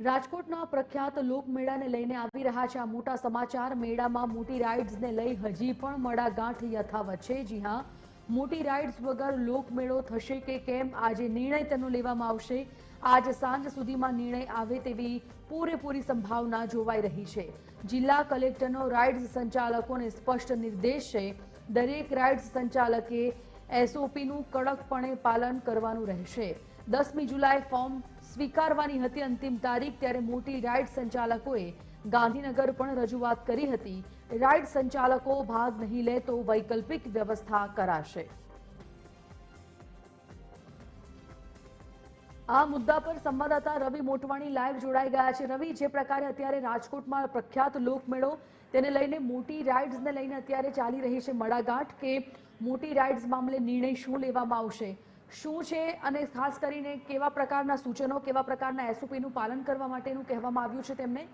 રાજકોટના પ્રખ્યાત લોકમેળાને લઈને આવી રહ્યા છે આ મોટા સમાચાર. મેળામાં મોટી રાઇડ્સને લઈ હજી પણ મડાગાંઠ યથાવત છે. જી હા, મોટી રાઇડ્સ વગર લોકમેળો થશે કે કેમ? આજે નિર્ણય તેનો લેવામાં આવશે. આજ સાંજ સુધીમાં નિર્ણય આવે તેવી પૂરેપૂરી સંભાવના જોવાઈ રહી છે. જિલ્લા કલેક્ટરનો રાઇડ્સ સંચાલકોને સ્પષ્ટ નિર્દેશ છે. દરેક રાઇડ્સ સંચાલકે એસઓપીનું કડકપણે પાલન કરવાનું રહેશે. દસમી જુલાઈ ફોર્મ સ્વીકારવાની હતી અંતિમ તારીખ, ત્યારે મોટી રાઇડ સંચાલકોએ ગાંધીનગર પણ રજૂઆત કરી હતી. રાઇડ સંચાલકો ભાગ નહીં લે તો વૈકલ્પિક વ્યવસ્થા કરાશે. આ મુદ્દા પર સંવાદદાતા રવિ મોટવાણી લાઈવ જોડાઈ ગયા છે. રવિ, જે પ્રકારે અત્યારે રાજકોટમાં પ્રખ્યાત લોકમેળો, તેને લઈને મોટી રાઇડ્સને લઈને અત્યારે ચાલી રહી છે મડાગાંઠ કે મોટી રાઇડ્સ મામલે નિર્ણય શું લેવામાં આવશે? શું છે અને ખાસ કરીને કેવા પ્રકારના સૂચનો, કેવા પ્રકારના એસઓપીનું પાલન કરવા માટેનું કહેવામાં આવ્યું છે તેમને?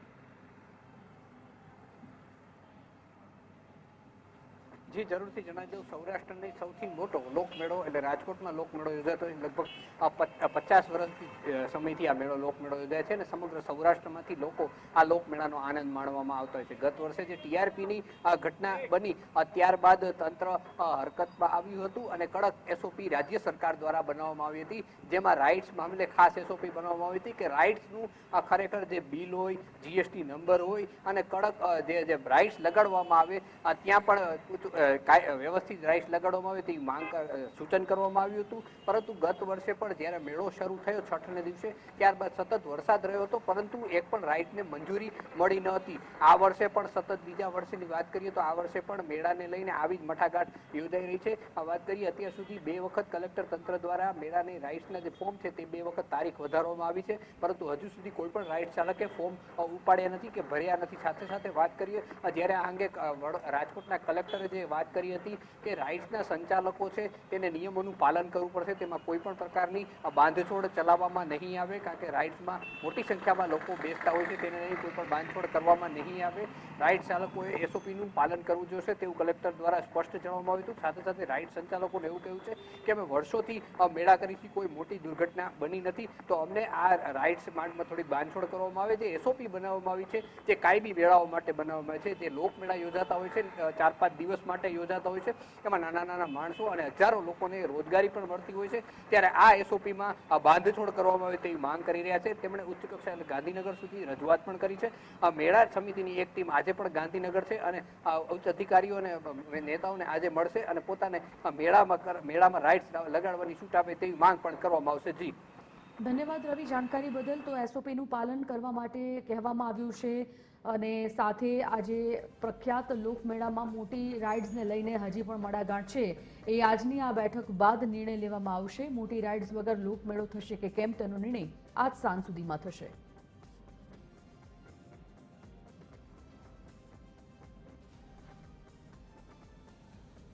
જી જરૂરથી જણાવી દઉં, સૌરાષ્ટ્રની સૌથી મોટો લોકમેળો એટલે રાજકોટમાં લોકમેળો યોજાતો હોય, લગભગ પચાસ વર્ષથી સમયથી આ મેળો લોકમેળો યોજાય છે અને સમગ્ર સૌરાષ્ટ્રમાંથી લોકો આ લોકમેળાનો આનંદ માણવામાં આવતો હોય છે. ગત વર્ષે જે ટીઆરપીની ઘટના બની ત્યારબાદ તંત્ર હરકતમાં આવ્યું હતું અને કડક એસઓપી રાજ્ય સરકાર દ્વારા બનાવવામાં આવી હતી, જેમાં રાઇટ્સ મામલે ખાસ એસઓપી બનાવવામાં આવી હતી કે રાઇટ્સનું ખરેખર જે બિલ હોય જીએસટી નંબર હોય અને કડક જે રાઇટ્સ લગાડવામાં આવે ત્યાં પણ વ્યવસ્થિત રાઇટ્સ લગાડવામાં આવે તેવી માંગ સૂચન કરવામાં આવ્યું હતું. પરંતુ ગત વર્ષે પણ જ્યારે મેળો શરૂ થયો છઠને દિવસે, ત્યારબાદ સતત વરસાદ રહ્યો હતો, પરંતુ એક પણ રાઇટને મંજૂરી મળી ન હતી. આ વર્ષે પણ સતત બીજા વર્ષની વાત કરીએ તો આ વર્ષે પણ મેળાને લઈને આવી જ મઠાઘાટ યોજાઈ રહી છે. આ વાત કરીએ અત્યાર સુધી બે વખત કલેક્ટર તંત્ર દ્વારા મેળાની રાઇટ્સના જે ફોર્મ છે તે બે વખત તારીખ વધારવામાં આવી છે. પરંતુ હજુ સુધી કોઈ પણ રાઇડ ચાલકે ફોર્મ ઉપાડ્યા નથી કે ભર્યા નથી. સાથે સાથે વાત કરીએ જ્યારે આ અંગે રાજકોટના કલેક્ટરે જે વાત કરી હતી કે રાઇડ્સના સંચાલકો છે, તેને નિયમોનું પાલન કરવું પડશે, તેમાં કોઈ પણ પ્રકારની બાંધછોડ ચલાવવામાં નહીં આવે, કારણ કે રાઇડ્સમાં મોટી સંખ્યામાં લોકો બેસતા હોય છે, તેને કોઈ પણ બાંધછોડ કરવામાં નહીં આવે. રાઇડ ચાલકોએ એસઓપીનું પાલન કરવું જોશે તેવું કલેક્ટર દ્વારા સ્પષ્ટ જણાવવામાં આવ્યું હતું. સાથે સાથે રાઇડ સંચાલકોને એવું કહ્યું છે કે અમે વર્ષોથી મેળા કરીથી કોઈ મોટી દુર્ઘટના બની નથી. તો અમને આ રાઇડ્સ માંડમાં થોડી બાંધછોડ કરવામાં આવે, જે એસઓપી બનાવવામાં આવી છે, જે કાયમી મેળાઓ માટે બનાવવામાં આવે છે, જે લોકમેળા યોજાતા હોય છે ચાર પાંચ દિવસ માટે. યોજાતા હોય છે. એમાં નાના નાના માણસો અને હજારો લોકોને રોજગારી પણ મળતી હોય છે. ત્યારે આ એસઓપીમાં બાંધછોડ કરવામાં આવે તેવી માંગ કરી રહ્યા છે. તેમણે ઉચ્ચ કક્ષાએ એટલે ગાંધીનગર સુધી રજૂઆત પણ કરી છે. આ મેળા સમિતિની એક ટીમ આજે પણ ગાંધીનગર છે અને ઉચ્ચ અધિકારીઓ અને નેતાઓને આજે મળશે અને પોતાને મેળામાં મેળામાં રાઇટ્સ લગાડવાની છૂટ આપે તેવી માંગ પણ કરવામાં આવશે. જી. ધન્યવાદ રવિ. જાણકારી બદલ તો એસઓપીનું પાલન કરવા માટે કહેવામાં આવ્યું છે અને સાથે આજે પ્રખ્યાત લોકમેળામાં મોટી રાઇડ્સને લઈને હજી પણ મડાગાંઠ છે. એ આજની આ બેઠક બાદ નિર્ણય લેવામાં આવશે. મોટી રાઇડ્સ વગર લોકમેળો થશે કે કેમ તેનો નિર્ણય આજ સાંજ સુધીમાં થશે.